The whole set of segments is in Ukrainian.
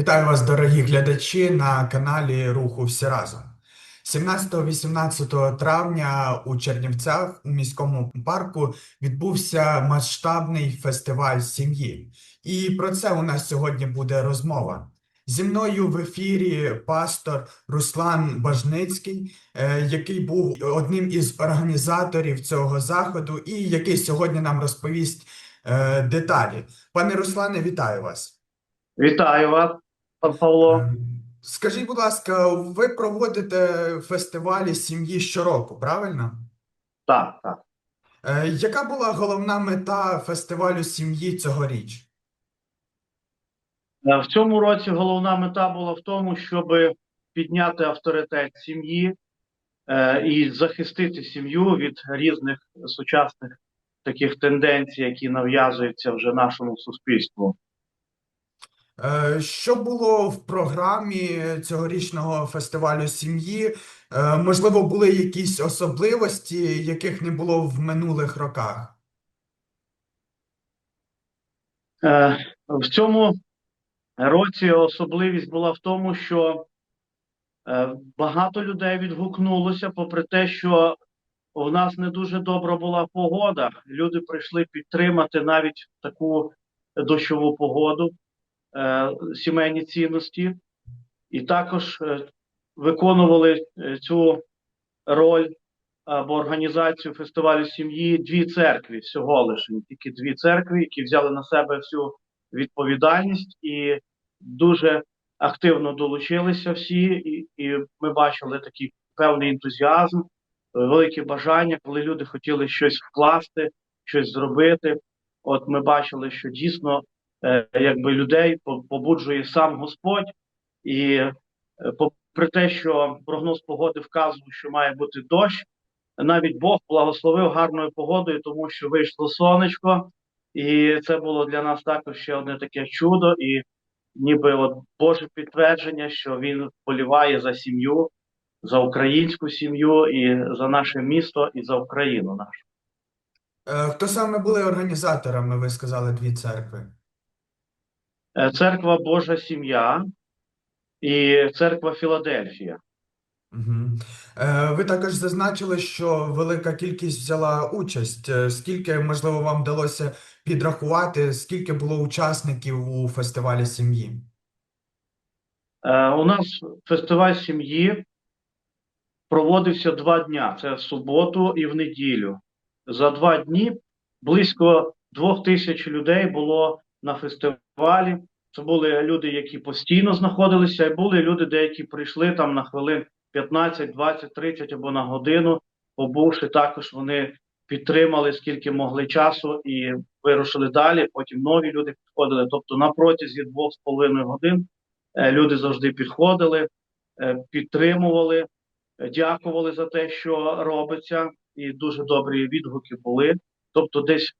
Вітаю вас, дорогі глядачі, на каналі Руху Всі разом. 17-18 травня у Чернівцях у міському парку відбувся масштабний фестиваль сім'ї. І про це у нас сьогодні буде розмова. Зі мною в ефірі пастор Руслан Бажницький, е, який був одним із організаторів цього заходу і який сьогодні нам розповість е, деталі. Пане Руслане, вітаю вас. Вітаю вас, Павло. Е, Скажіть, будь ласка, ви проводите фестивалі сім'ї щороку, правильно? Так, так. Е, Яка була головна мета фестивалю сім'ї цьогоріч? Е, В цьому році головна мета була в тому, щоб підняти авторитет сім'ї е, і захистити сім'ю від різних сучасних таких тенденцій, які нав'язуються вже нашому суспільству. Е, Що було в програмі цьогорічного фестивалю сім'ї? Е, Можливо, були якісь особливості, яких не було в минулих роках? Е, В цьому році особливість була в тому, що багато людей відгукнулося, попри те, що у нас не дуже добра була погода. Люди прийшли підтримати навіть таку дощову погоду, сімейні цінності, і також е, виконували е, цю роль або організацію фестивалю сім'ї дві церкви всього лише, тільки дві церкви, які взяли на себе всю відповідальність і дуже активно долучилися всі, і, і ми бачили такий певний ентузіазм, велике бажання, коли люди хотіли щось вкласти, щось зробити. От ми бачили, що дійсно е, якби людей побуджує сам Господь, і е, попри те, що прогноз погоди вказував, що має бути дощ, навіть Бог благословив гарною погодою, тому що вийшло сонечко, і це було для нас також ще одне таке чудо, і ніби от Боже підтвердження, що він поліває за сім'ю, за українську сім'ю, і за наше місто, і за Україну нашу. Е, Хто саме були організаторами, ви сказали, дві церкви? Е, Церква Божа Сім'я і церква Філадельфія. Угу. Ви також зазначили, що велика кількість взяла участь. Е, Скільки, можливо, вам вдалося підрахувати, скільки було учасників у фестивалі сім'ї? У нас фестиваль сім'ї проводився два дня. Це в суботу і в неділю. За два дні близько двох тисяч людей було на фестивалі. Це були люди, які постійно знаходилися, і були люди, деякі прийшли там на хвилин 15, 20, 30 або на годину. Побувши, також вони підтримали скільки могли часу і вирушили далі. Потім нові люди підходили. Тобто на протязі двох з половиною годин е, люди завжди підходили, е, підтримували, е, дякували за те, що робиться, і дуже добрі відгуки були. Тобто, десь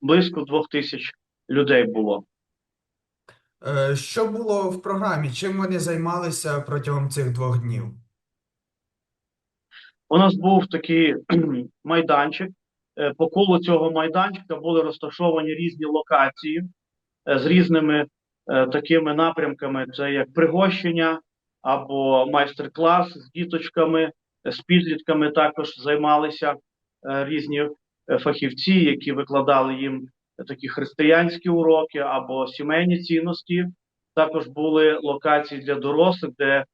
близько двох тисяч людей було. Е, Що було в програмі? Чим вони займалися протягом цих двох днів? У нас був такий майданчик. Е, По колу цього майданчика були розташовані різні локації е, з різними такими напрямками: це як пригощення або майстер-клас з діточками, з підлітками також займалися різні фахівці, які викладали їм такі християнські уроки або сімейні цінності. Також були локації для дорослих, де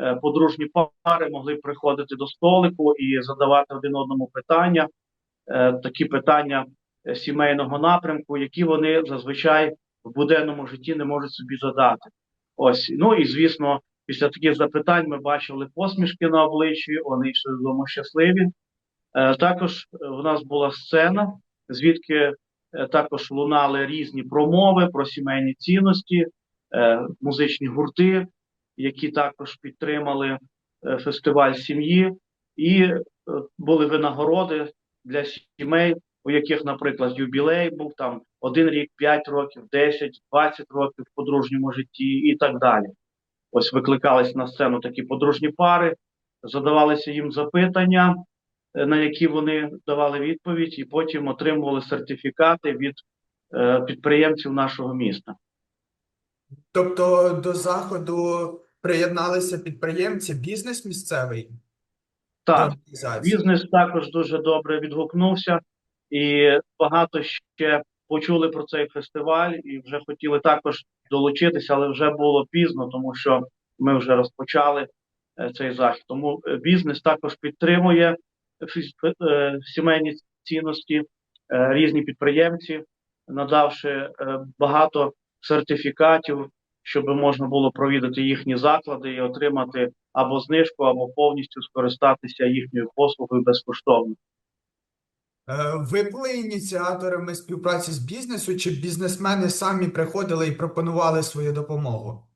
е, подружні пари могли приходити до столику і задавати один одному питання, е, такі питання е, сімейного напрямку, які вони зазвичай в буденному житті не можуть собі задати. Ось, ну і звісно, після таких запитань ми бачили посмішки на обличчі, вони йшли додому щасливі. Також в нас була сцена, звідки також лунали різні промови про сімейні цінності, е, музичні гурти, які також підтримали е, фестиваль сім'ї, і е, були винагороди для сімей, у яких, наприклад, юбілей був там один рік, 5 років, 10, 20 років в подружньому житті і так далі. Ось викликались на сцену такі подружні пари, задавалися їм запитання, е, на які вони давали відповідь, і потім отримували сертифікати від е, підприємців нашого міста. Тобто до заходу приєдналися підприємці, бізнес місцевий Так, бізнес також дуже добре відгукнувся, і багато ще почули про цей фестиваль і вже хотіли також долучитися, але вже було пізно, тому що ми вже розпочали е, цей захід. Тому е, бізнес також підтримує е, сімейні цінності, е, різні підприємці, надавши е, багато сертифікатів, щоб можна було провідати їхні заклади і отримати або знижку, або повністю скористатися їхньою послугою безкоштовно. Е, Ви були ініціаторами співпраці з бізнесу, чи бізнесмени самі приходили і пропонували свою допомогу?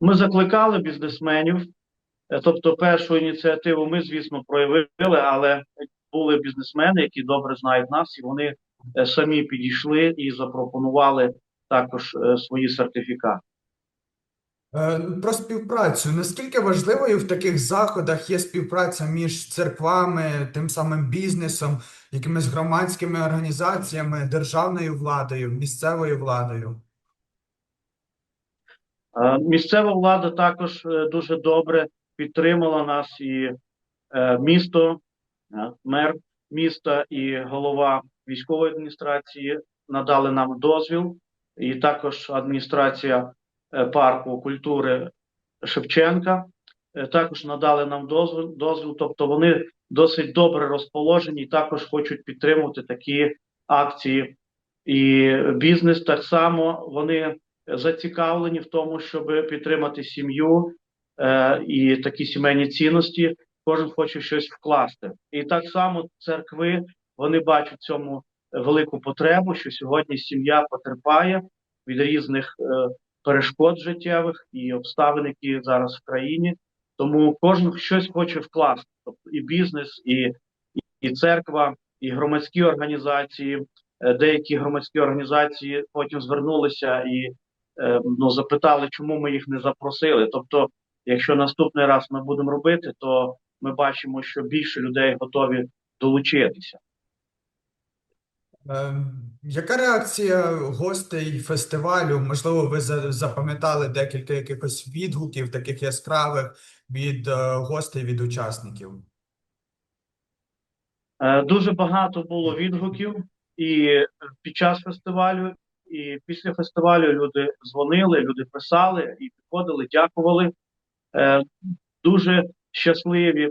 Ми закликали бізнесменів, е, тобто першу ініціативу ми, звісно, проявили, але були бізнесмени, які добре знають нас, і вони е, самі підійшли і запропонували також е, свої сертифікати. Е, Про співпрацю. Наскільки важливою в таких заходах є співпраця між церквами, тим самим бізнесом, якимись громадськими організаціями, державною владою, місцевою владою? Е, Місцева влада також е, дуже добре підтримала нас, і е, місто, е, мер міста і голова військової адміністрації надали нам дозвіл, і також адміністрація е, парку культури Шевченка також надали нам дозвіл, дозвіл. Тобто вони досить добре розположені і також хочуть підтримувати такі акції. І бізнес так само вони зацікавлені в тому, щоб підтримати сім'ю е, і такі сімейні цінності. Кожен хоче щось вкласти. І так само церкви вони бачать цьому велику потребу, що сьогодні сім'я потерпає від різних е, перешкод життєвих і обставин, які зараз в країні. Тому кожен щось хоче вкласти. Тобто і бізнес, і, і, і церква, і громадські організації. Е, Деякі громадські організації потім звернулися і е, ну, запитали, чому ми їх не запросили. Тобто, якщо наступний раз ми будемо робити, то ми бачимо, що більше людей готові долучитися. Е, Яка реакція гостей фестивалю? Можливо, ви запам'ятали декілька якихось відгуків, таких яскравих від е, гостей, від учасників? Е, Дуже багато було відгуків і під час фестивалю, і після фестивалю люди дзвонили, люди писали і підходили, дякували. Е, Дуже щасливі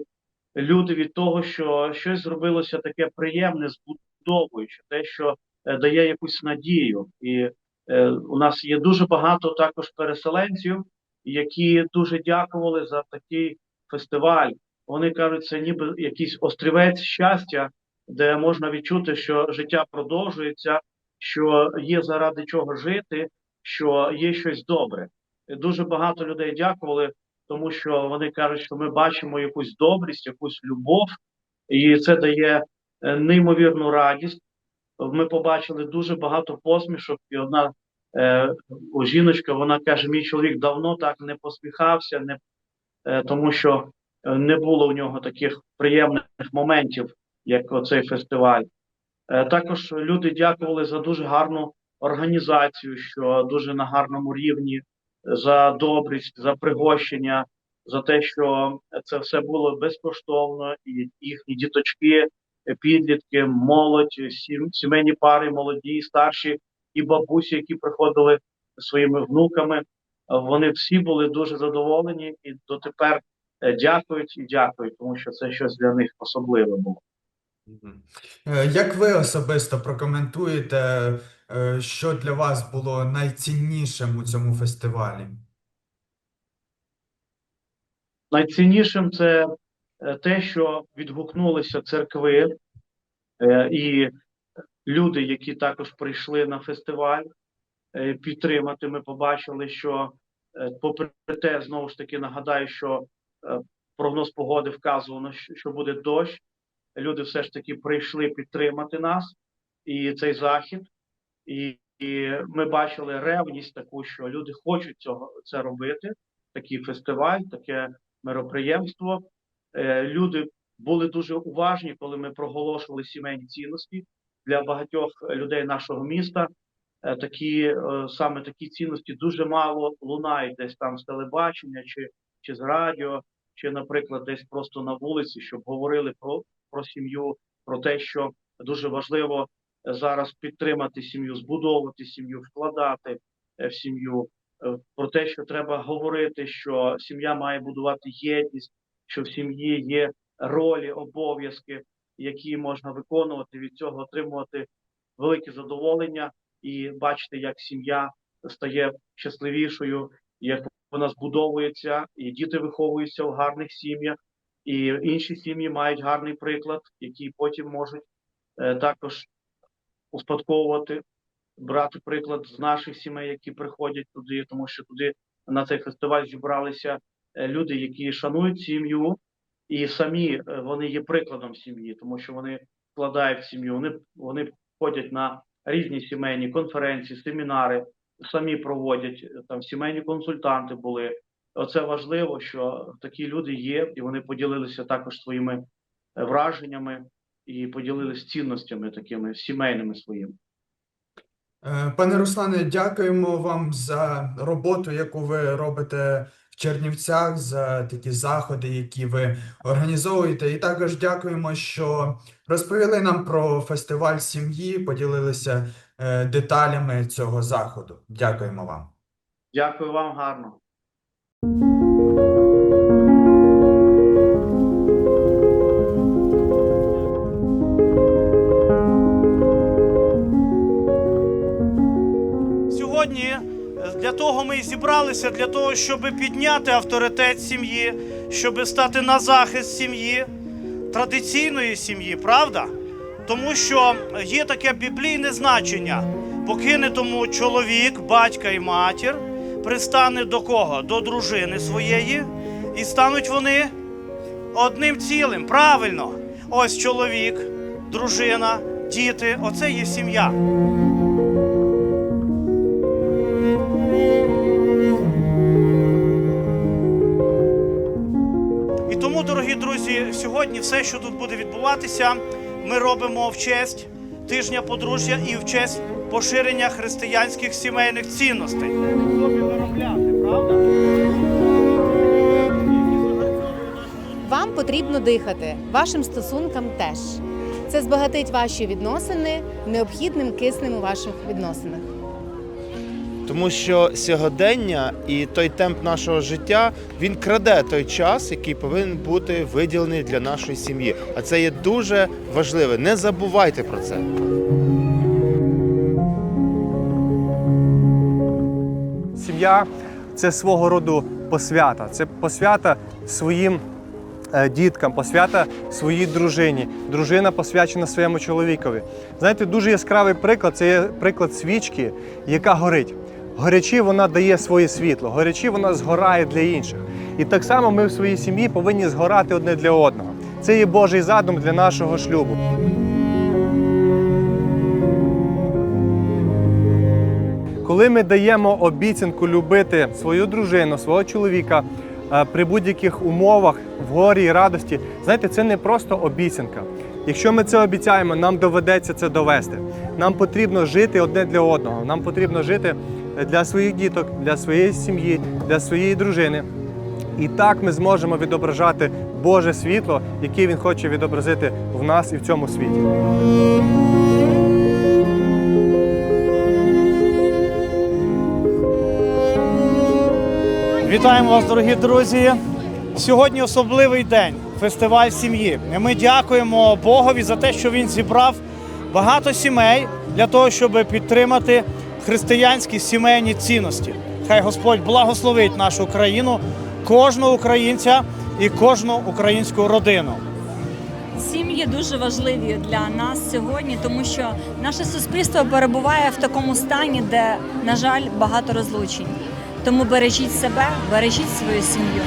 люди від того, що щось зробилося таке приємне, збудовуюче, те, що е, дає якусь надію. І е, у нас є дуже багато також переселенців, які дуже дякували за такий фестиваль. Вони кажуть, це ніби якийсь острівець щастя, де можна відчути, що життя продовжується, що є заради чого жити, що є щось добре. Дуже багато людей дякували, тому що вони кажуть, що ми бачимо якусь добрість, якусь любов, і це дає е, неймовірну радість. Ми побачили дуже багато посмішок, і одна е, жіночка, вона каже: мій чоловік давно так не посміхався, не, е, тому що е, не було в нього таких приємних моментів, як оцей фестиваль. Е, також люди дякували за дуже гарну організацію, що дуже на гарному рівні, за добрість, за пригощення, за те, що це все було безкоштовно, і їхні діточки, підлітки, молодь, сім- сімейні пари, молоді, старші і бабусі, які приходили своїми внуками. Вони всі були дуже задоволені і дотепер е, дякують і дякують, тому що це щось для них особливе було. Е, Як ви особисто прокоментуєте, що для вас було найціннішим у цьому фестивалі? Найціннішим це е, те, що відгукнулися церкви е, і люди, які також прийшли на фестиваль е, підтримати. Ми побачили, що е, попри те, знову ж таки нагадаю, що е, прогноз погоди вказувано, що буде дощ. Люди все ж таки прийшли підтримати нас і цей захід. І, і ми бачили ревність таку, що люди хочуть цього це робити. Такий фестиваль, таке мероприємство. Е, люди були дуже уважні, коли ми проголошували сімейні цінності для багатьох людей нашого міста. е, такі е, саме такі цінності дуже мало лунають десь там з телебачення чи, чи з радіо, чи, наприклад, десь просто на вулиці, щоб говорили про, про сім'ю, про те, що дуже важливо зараз підтримати сім'ю, збудовувати сім'ю, вкладати е, в сім'ю, е, про те, що треба говорити, що сім'я має будувати єдність, що в сім'ї є ролі, обов'язки, які можна виконувати, від цього отримувати велике задоволення і бачити, як сім'я стає щасливішою, як вона збудовується, і діти виховуються в гарних сім'ях, і інші сім'ї мають гарний приклад, який потім можуть е, також успадковувати, брати приклад з наших сімей, які приходять туди, тому що туди на цей фестиваль зібралися е, люди, які шанують сім'ю, і самі е, вони є прикладом сім'ї, тому що вони вкладають сім'ю, вони, вони ходять на різні сімейні конференції, семінари, самі проводять е, там сімейні консультанти були. Оце важливо, що такі люди є, і вони поділилися також своїми враженнями і поділилися цінностями такими сімейними своїми. Е, Пане Руслане, дякуємо вам за роботу, яку ви робите в Чернівцях, за такі заходи, які ви організовуєте. І також дякуємо, що розповіли нам про фестиваль сім'ї, поділилися е, деталями цього заходу. Дякуємо вам. Дякую вам гарно. Сьогодні для того ми і зібралися, для того, щоб підняти авторитет сім'ї, щоб стати на захист сім'ї, традиційної сім'ї, правда? Тому що є таке біблійне значення: покине тому чоловік, батька і матір, пристане до кого? До дружини своєї, і стануть вони одним цілим. Правильно, ось чоловік, дружина, діти оце є сім'я. Друзі, сьогодні все, що тут буде відбуватися, ми робимо в честь тижня подружжя і в честь поширення християнських сімейних цінностей. Вам потрібно дихати, вашим стосункам теж. Це збагатить ваші відносини необхідним киснем у ваших відносинах. Тому що сьогодення і той темп нашого життя він краде той час, який повинен бути виділений для нашої сім'ї. А це є дуже важливе. Не забувайте про це. Сім'я це свого роду посвята. Це посвята своїм е, діткам, посвята своїй дружині. Дружина посвячена своєму чоловікові. Знаєте, дуже яскравий приклад це є приклад свічки, яка горить. Горячі вона дає своє світло, горячі вона згорає для інших. І так само ми в своїй сім'ї повинні згорати одне для одного. Це є Божий задум для нашого шлюбу. Коли ми даємо обіцянку любити свою дружину, свого чоловіка е, при будь-яких умовах, в горі і радості, знаєте, це не просто обіцянка. Якщо ми це обіцяємо, нам доведеться це довести. Нам потрібно жити одне для одного. Нам потрібно жити для своїх діток, для своєї сім'ї, для своєї дружини. І так ми зможемо відображати Боже світло, яке Він хоче відобразити в нас і в цьому світі. Вітаємо вас, дорогі друзі. Сьогодні особливий день фестиваль сім'ї. Ми дякуємо Богові за те, що він зібрав багато сімей для того, щоб підтримати християнські сімейні цінності. Хай Господь благословить нашу країну, кожного українця і кожну українську родину. Сім'ї дуже важливі для нас сьогодні, тому що наше суспільство перебуває в такому стані, де, на жаль, багато розлучень. Тому бережіть себе, бережіть свою сім'ю.